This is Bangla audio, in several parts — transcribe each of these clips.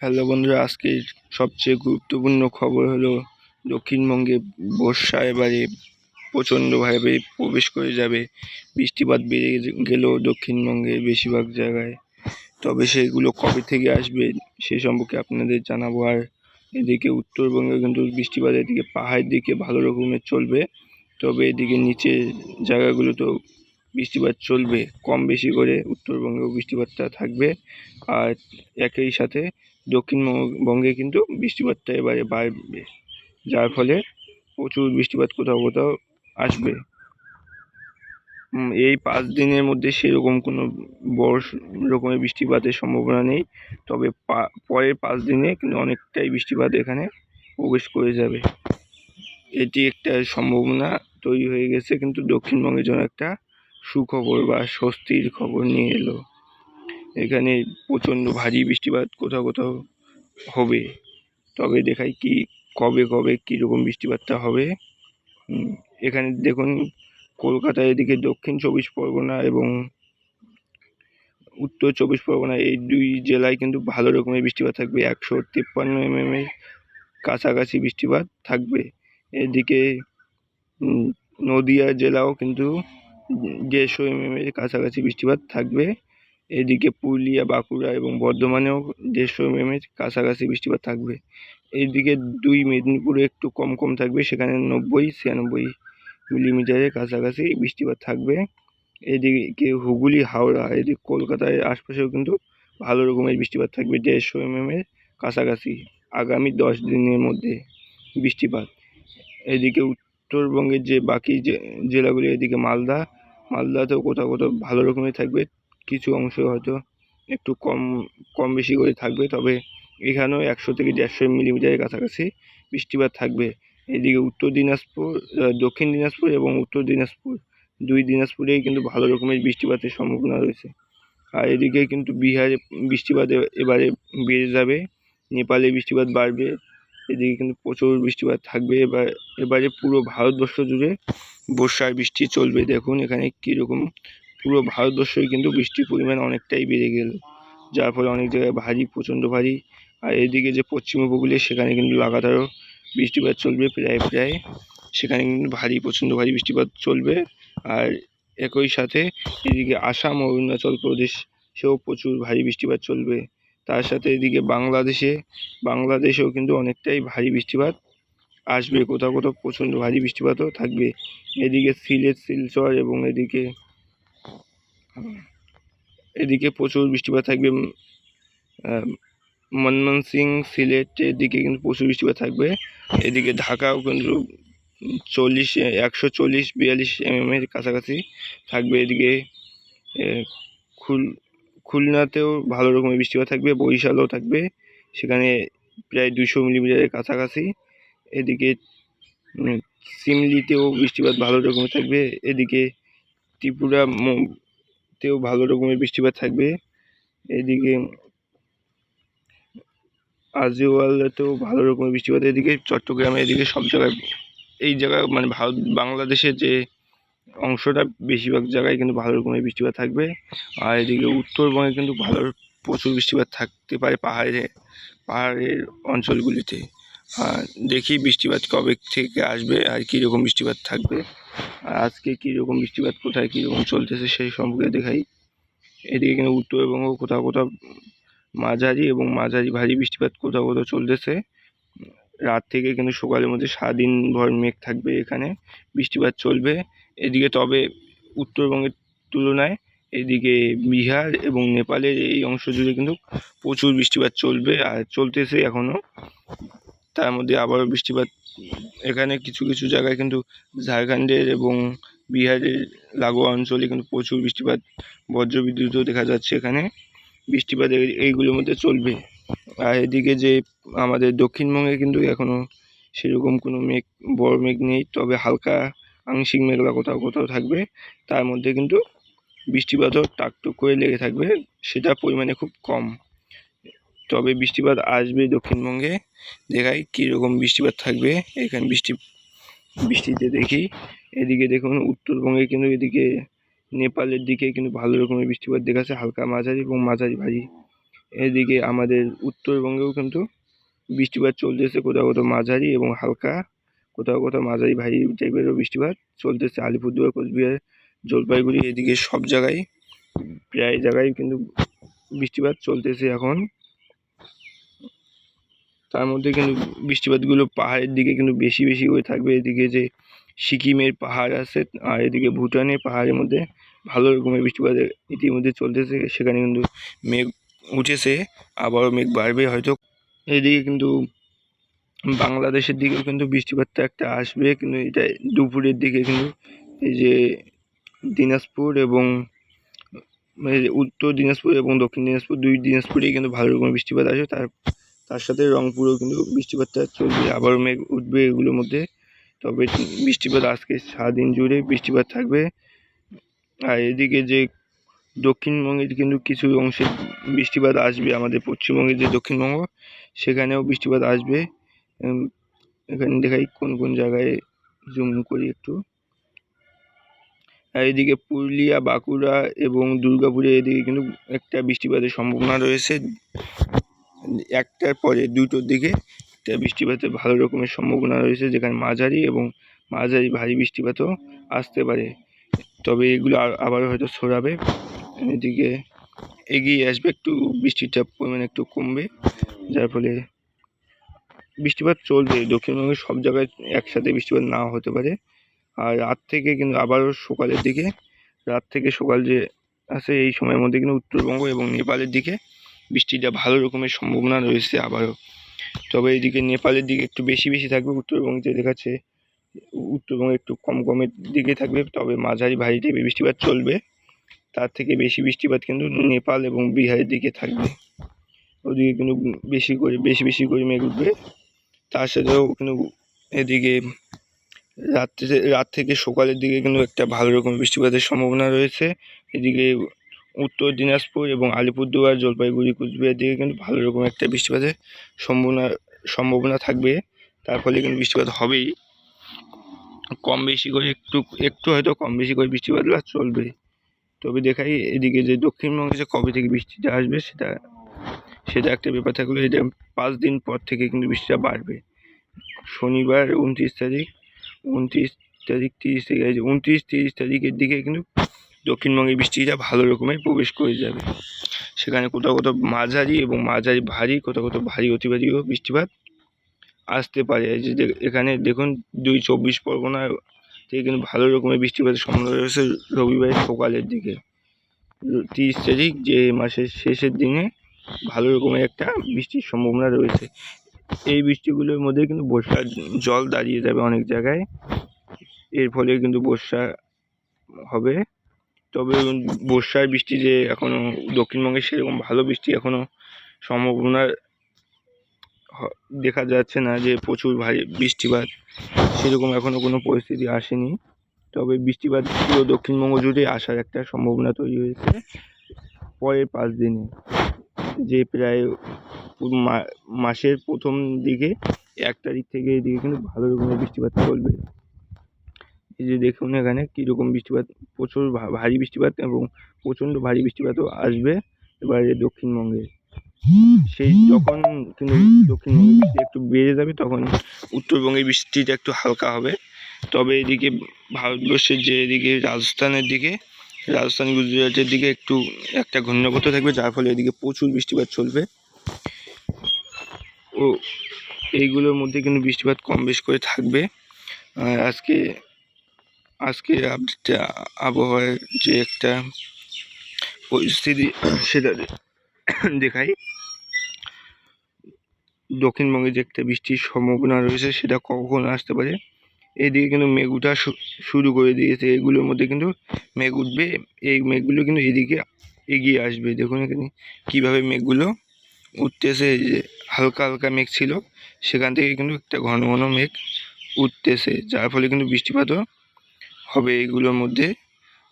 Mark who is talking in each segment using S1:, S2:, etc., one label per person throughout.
S1: হ্যালো বন্ধুরা, আজকের সবচেয়ে গুরুত্বপূর্ণ খবর হলো দক্ষিণবঙ্গে বর্ষা এবারে প্রচণ্ডভাবে প্রবেশ করে যাবে। বৃষ্টিপাত বেড়ে গেলেও দক্ষিণবঙ্গের বেশিরভাগ জায়গায়। তবে সেগুলো কবে থেকে আসবে সে সম্পর্কে আপনাদের জানাব। আর এদিকে উত্তরবঙ্গে কিন্তু বৃষ্টিপাত এদিকে পাহাড়ের দিকে ভালো রকমের চলবে। তবে এদিকে নিচের জায়গাগুলোতেও বৃষ্টিপাত চলবে, কম বেশি করে উত্তরবঙ্গেও বৃষ্টিপাতটা থাকবে। আর একই সাথে দক্ষিণবঙ্গে কিন্তু বৃষ্টিপাতটা এবারে বাড়বে, যার ফলে প্রচুর বৃষ্টিপাত কোথাও কোথাও আসবে। এই পাঁচ দিনের মধ্যে সেরকম কোনো বড় রকমের বৃষ্টিপাতের সম্ভাবনা নেই, তবে পরের পাঁচ দিনে কিন্তু অনেকটাই বৃষ্টিপাত এখানে প্রবেশ করে যাবে। এটি একটা সম্ভাবনা তৈরি হয়ে গেছে, কিন্তু দক্ষিণবঙ্গের জন্য একটা সুখবর বা স্বস্তির খবর নিয়ে এলো। এখানে প্রচণ্ড ভারী বৃষ্টিপাত কোথাও কোথাও হবে। তবে দেখাই কি, কবে কবে কীরকম বৃষ্টিপাতটা হবে। এখানে দেখুন কলকাতা এদিকে দক্ষিণ চব্বিশ পরগনা এবং উত্তর চব্বিশ পরগনা, এই দুই জেলায় কিন্তু ভালো রকমের বৃষ্টিপাত থাকবে। একশো তিপ্পান্ন এমএম এর কাছাকাছি বৃষ্টিপাত থাকবে। এদিকে নদিয়া জেলাও কিন্তু দেড়শো এমএম এর কাছাকাছি বৃষ্টিপাত থাকবে। এদিকে পুরুলিয়া, বাঁকুড়া এবং বর্ধমানেও দেড়শো এমএম এর কাছাকাছি বৃষ্টিপাত থাকবে। এইদিকে দুই মেদিনীপুরে একটু কম কম থাকবে, সেখানে নব্বই, ছিয়ানব্বই মিলিমিটারের কাছাকাছি বৃষ্টিপাত থাকবে। এদিকে হুগলি, হাওড়া, এদিকে কলকাতার আশপাশেও কিন্তু ভালো রকমের বৃষ্টিপাত থাকবে, দেড়শো এমএম এর কাছাকাছি আগামী দশ দিনের মধ্যে বৃষ্টিপাত। এদিকে উত্তরবঙ্গের যে বাকি যে জেলাগুলি, এদিকে মালদা, মালদাতেও কোথাও কোথাও ভালো রকমের থাকবে। কিছু অংশ হয়তো একটু কম কম বেশি করে থাকবে, তবে এখানেও একশো থেকে দেড়শো মিলিমিটারের কাছাকাছি বৃষ্টিপাত থাকবে। এদিকে উত্তর দিনাজপুর দক্ষিণ দিনাজপুর এবং উত্তর দিনাজপুর, দুই দিনাজপুরেই কিন্তু ভালো রকমের বৃষ্টিপাতের সম্ভাবনা রয়েছে। আর এদিকে কিন্তু বিহারে বৃষ্টিপাত এবারে বেড়ে যাবে, নেপালে বৃষ্টিপাত বাড়বে, এদিকে কিন্তু প্রচুর বৃষ্টিপাত থাকবে। এবার, এবারে পুরো ভারতবর্ষ জুড়ে বর্ষার বৃষ্টি চলবে। দেখুন এখানে কীরকম পুরো ভারতবর্ষই কিন্তু বৃষ্টির পরিমাণ অনেকটাই বেড়ে গেল। যার ফলে অনেক জায়গায় ভারী, প্রচণ্ড ভারী। আর এদিকে যে পশ্চিম উপকূলে, সেখানে কিন্তু লাগাতারও বৃষ্টিপাত চলবে প্রায় প্রায়। সেখানে কিন্তু ভারী, প্রচণ্ড ভারী বৃষ্টিপাত চলবে। আর একই সাথে এদিকে আসাম ও অরুণাচল প্রদেশ, সেও প্রচুর ভারী বৃষ্টিপাত চলবে। তার সাথে এদিকে বাংলাদেশে, বাংলাদেশেও কিন্তু অনেকটাই ভারী বৃষ্টিপাত আসবে। কোথাও কোথাও প্রচণ্ড ভারী বৃষ্টিপাতও থাকবে। এদিকে সিলেট, শিলচর এবং এদিকে এদিকে প্রচুর বৃষ্টিপাত থাকবে উম, আহ, ময়মনসিং সিলেট এদিকে কিন্তু প্রচুর বৃষ্টিপাত থাকবে। এদিকে ঢাকাও কিন্তু চল্লিশ একশো চল্লিশ বিয়াল্লিশ এমএম এর কাছাকাছি থাকবে। এদিকে খুল খুলনাতেও ভালো রকমের বৃষ্টিপাত থাকবে বরিশালও থাকবে। সেখানে প্রায় দুশো মিলিমিটারের কাছাকাছি। এদিকে সিমলিতেও বৃষ্টিপাত ভালো রকমের থাকবে। এদিকে ত্রিপুরা ম- তেও ভালো রকমের বৃষ্টিপাত থাকবে। এদিকে আজিওয়ালেতেও ভালো রকমের বৃষ্টিপাত। এদিকে চট্টগ্রামে, এদিকে সব জায়গায় এই জায়গা মানে ভারত, বাংলাদেশের যে অংশটা বেশিরভাগ জায়গায় কিন্তু ভালো রকমের বৃষ্টিপাত থাকবে। আর এদিকে উত্তরবঙ্গে কিন্তু ভালো প্রচুর বৃষ্টিপাত থাকতে পারে পাহাড়ে, পাহাড়ের অঞ্চলগুলিতে। দেখি বৃষ্টিপাত কবে থেকে আসবে আর কীরকম বৃষ্টিপাত থাকবে। আর আজকে কীরকম বৃষ্টিপাত, কোথায় কীরকম চলতেছে সেই সম্পর্কে দেখাই। এদিকে কিন্তু উত্তরবঙ্গ কোথাও কোথাও মাঝারি এবং মাঝারি ভারী বৃষ্টিপাত কোথাও কোথাও চলতেছে। রাত থেকে কিন্তু সকালের মধ্যে সারাদিন ভর মেঘ থাকবে এখানে, বৃষ্টিপাত চলবে। এদিকে তবে উত্তরবঙ্গের তুলনায় এদিকে বিহার এবং নেপালের এই অংশ জুড়ে কিন্তু প্রচুর বৃষ্টিপাত চলবে আর চলতেছে এখনও তার মধ্যে আবারও বৃষ্টিপাত। এখানে কিছু কিছু জায়গায় কিন্তু ঝাড়খণ্ডের এবং বিহারের লাগোয়া অঞ্চলে কিন্তু প্রচুর বৃষ্টিপাত, বজ্রবিদ্যুৎও দেখা যাচ্ছে এখানে। বৃষ্টিপাত এই- এইগুলোর মধ্যে চলবে। আর এদিকে যে আমাদের দক্ষিণবঙ্গে কিন্তু এখনও সেরকম কোনো মেঘ, বড় মেঘ নেই, তবে হালকা আংশিক মেঘলা কোথাও কোথাও থাকবে। তার মধ্যে কিন্তু বৃষ্টিপাতও টাকটুক করে লেগে থাকবে, সেটা পরিমাণে খুব কম। তবে বৃষ্টিপাত আসবে দক্ষিণবঙ্গে। দেখাই কীরকম বৃষ্টিপাত থাকবে। এখানে বৃষ্টি, বৃষ্টিতে দেখি। এদিকে দেখুন, উত্তরবঙ্গে কিন্তু এদিকে, নেপালের দিকে কিন্তু ভালো রকমের বৃষ্টিপাত দেখাচ্ছে। হালকা মাঝারি এবং মাঝারি ভারী। এদিকে আমাদের উত্তরবঙ্গেও কিন্তু বৃষ্টিপাত চলতেছে। কোথাও কোথাও মাঝারি এবং হালকা, কোথাও কোথাও মাঝারি ভারী টাইপেরও বৃষ্টিপাত চলতেছে। আলিপুরদুয়ার, কোচবিহার, জলপাইগুড়ি এদিকে সব জায়গায়, প্রায় জায়গায় কিন্তু বৃষ্টিপাত চলতেছে এখন। তার মধ্যে কিন্তু বৃষ্টিপাতগুলো পাহাড়ের দিকে কিন্তু বেশি বেশি হয়ে থাকবে। এদিকে যে সিকিমের পাহাড় আছে, আর এদিকে ভুটানের পাহাড়ের মধ্যে ভালো রকমের বৃষ্টিপাত ইতিমধ্যে চলতেছে। সেখানে কিন্তু মেঘ উঠেছে, আবারও মেঘ বাড়বে হয়তো। এদিকে কিন্তু বাংলাদেশের দিকেও কিন্তু বৃষ্টিপাতটা একটা আসবে, কিন্তু এটা দুপুরের দিকে কিন্তু এই যে দিনাজপুর এবং উত্তর দিনাজপুর এবং দক্ষিণ দিনাজপুর, দুই দিনাজপুরেই কিন্তু ভালো রকমের বৃষ্টিপাত আসবে। তার তার সাথে রংপুরেও কিন্তু বৃষ্টিপাতটা চলবে, আবার মেঘ উঠবে এগুলোর মধ্যে। তবে বৃষ্টিপাত আজকে সারাদিন জুড়ে বৃষ্টিপাত থাকবে। আর এদিকে যে দক্ষিণবঙ্গের কিন্তু কিছু অংশে বৃষ্টিপাত আসবে, আমাদের পশ্চিমবঙ্গের যে দক্ষিণবঙ্গ, সেখানেও বৃষ্টিপাত আসবে। এখানে দেখাই কোন কোন জায়গায় জুম করি একটু। আর এদিকে পুরুলিয়া, বাঁকুড়া এবং দুর্গাপুরে এদিকে কিন্তু একটা বৃষ্টিপাতের সম্ভাবনা রয়েছে। একটার পরে দুটোর দিকে বৃষ্টিপাতের ভালো রকমের সম্ভাবনা রয়েছে যেখানে মাঝারি এবং মাঝারি ভারী বৃষ্টিপাতও আসতে পারে। তবে এগুলো আবার হয়তো সরাবে এদিকে এগিয়ে আসবে একটু বৃষ্টিটা পরিমাণ একটু কমবে, যার ফলে বৃষ্টিপাত চলবে। দক্ষিণবঙ্গের সব জায়গায় একসাথে বৃষ্টিপাত না হতে পারে। আর রাত থেকে কিন্তু আবারও সকালের দিকে, রাত থেকে সকাল যে আছে এই সময়ের মধ্যে কিন্তু উত্তরবঙ্গ এবং নেপালের দিকে বৃষ্টিটা ভালো রকমের সম্ভাবনা রয়েছে আবারও। তবে এদিকে নেপালের দিকে একটু বেশি বেশি থাকবে উত্তরবঙ্গে দেখাচ্ছে উত্তরবঙ্গে একটু কম কমের দিকে থাকবে, তবে মাঝারি ভারী টাইপের বৃষ্টিপাত চলবে। তার থেকে বেশি বৃষ্টিপাত কিন্তু নেপাল এবং বিহারের দিকে থাকবে। ওদিকে কিন্তু বেশি করে, বেশি বেশি করে মেঘ উঠবে। তার সাথেও কিন্তু এদিকে রাত্রে, রাত থেকে সকালের দিকে কিন্তু একটা ভালো রকম বৃষ্টিপাতের সম্ভাবনা রয়েছে। এদিকে উত্তর দিনাজপুর এবং আলিপুরদুয়ার জলপাইগুড়ি কুচবিহার দিকে কিন্তু ভালো রকম একটা বৃষ্টিপাতের সম্ভাবনা সম্ভাবনা থাকবে। তার ফলে কিন্তু বৃষ্টিপাত হবেই। কম বেশি করে একটু একটু হয়তো কম বেশি করে বৃষ্টিপাত চলবে। তবে দেখাই এদিকে যে দক্ষিণবঙ্গে যে কবে থেকে বৃষ্টিটা আসবে সেটা সেটা একটা ব্যাপার থাকলে এটা পাঁচ দিন পর থেকে কিন্তু বৃষ্টিটা বাড়বে। শনিবার উনত্রিশ তারিখ উনত্রিশ তারিখ তিরিশ তারিখ উনত্রিশ তিরিশ তারিখের দিকে কিন্তু দক্ষিণবঙ্গে বৃষ্টিটা ভালো রকমের প্রবেশ করে যাবে। সেখানে কোথাও কোথাও মাঝারি এবং মাঝারি ভারী, কোথাও কোথাও ভারী অতিভারীও বৃষ্টিপাত আসতে পারে। যে এখানে দেখুন দুই চব্বিশ পরগনা থেকে কিন্তু ভালো রকমের বৃষ্টিপাতের সম্ভাবনা রয়েছে রবিবারের সকালের দিকে। তিরিশ তারিখ যে মাসের শেষের দিনে ভালো রকমের একটা বৃষ্টির সম্ভাবনা রয়েছে। এই বৃষ্টিগুলোর মধ্যে কিন্তু বর্ষার জল দাঁড়িয়ে যাবে অনেক জায়গায়। এর ফলে কিন্তু বর্ষা হবে। তবে বর্ষার বৃষ্টি যে এখনও দক্ষিণবঙ্গে সেরকম ভালো বৃষ্টি এখনও সম্ভাবনা দেখা যাচ্ছে না যে প্রচুর ভারী বৃষ্টিপাত, সেরকম এখনও কোনো পরিস্থিতি আসেনি। তবে বৃষ্টিপাত পুরো দক্ষিণবঙ্গ জুড়ে আসার একটা সম্ভাবনা তৈরি হয়েছে পরের পাঁচ দিনে, যে প্রায় মাসের প্রথম দিকে এক তারিখ থেকে এদিকে কিন্তু ভালো রকমের বৃষ্টিপাত চলবে। এই যে দেখুন এখানে কীরকম বৃষ্টিপাত, প্রচুর ভারী বৃষ্টিপাত এবং প্রচণ্ড ভারী বৃষ্টিপাতও আসবে এবারে দক্ষিণবঙ্গে। সেই যখন কিন্তু দক্ষিণবঙ্গে বৃষ্টি একটু বেড়ে যাবে তখন উত্তরবঙ্গে বৃষ্টিটা একটু হালকা হবে। তবে এদিকে ভারতবর্ষের যে এদিকে রাজস্থানের দিকে, রাজস্থান, গুজরাটের দিকে একটু একটা ঘূর্ণাবর্ত থাকবে যার ফলে এদিকে প্রচুর বৃষ্টিপাত চলবে। ও, এইগুলোর মধ্যে কিন্তু বৃষ্টিপাত কম বেশ করে থাকবে। আজকে আজকে আপডেটটা, আবহাওয়ার যে একটা পরিস্থিতি, সেটা দেখাই। দক্ষিণবঙ্গে যে একটা বৃষ্টির সম্ভাবনা রয়েছে, সেটা কখন আসতে পারে? এদিকে কিন্তু মেঘ উঠা শুরু করে দিয়েছে। এগুলোর মধ্যে কিন্তু মেঘ উঠবে। এই মেঘগুলো কিন্তু এদিকে এগিয়ে আসবে। দেখুন এখানে কীভাবে মেঘগুলো উঠতেছে। যে হালকা হালকা মেঘ ছিল, সেখান থেকে কিন্তু একটা ঘন ঘন মেঘ উঠতেছে। যার ফলে কিন্তু বৃষ্টিপাতও হবে এগুলোর মধ্যে।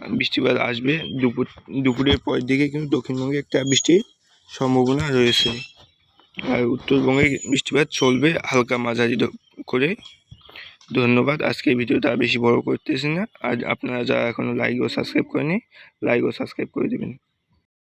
S1: বৃষ্টিপাত আসবে দুপুর, দুপুরের পরের দিকে কিন্তু দক্ষিণবঙ্গে একটা বৃষ্টির সম্ভাবনা রয়েছে। আর উত্তরবঙ্গে বৃষ্টিপাত চলবে হালকা মাঝারি করে। ধন্যবাদ। আজকের ভিডিওটা বেশি বড় করতেছি না। আর আপনারা যারা এখনও লাইক ও সাবস্ক্রাইব করেনি লাইক ও সাবস্ক্রাইব করে দেবেন।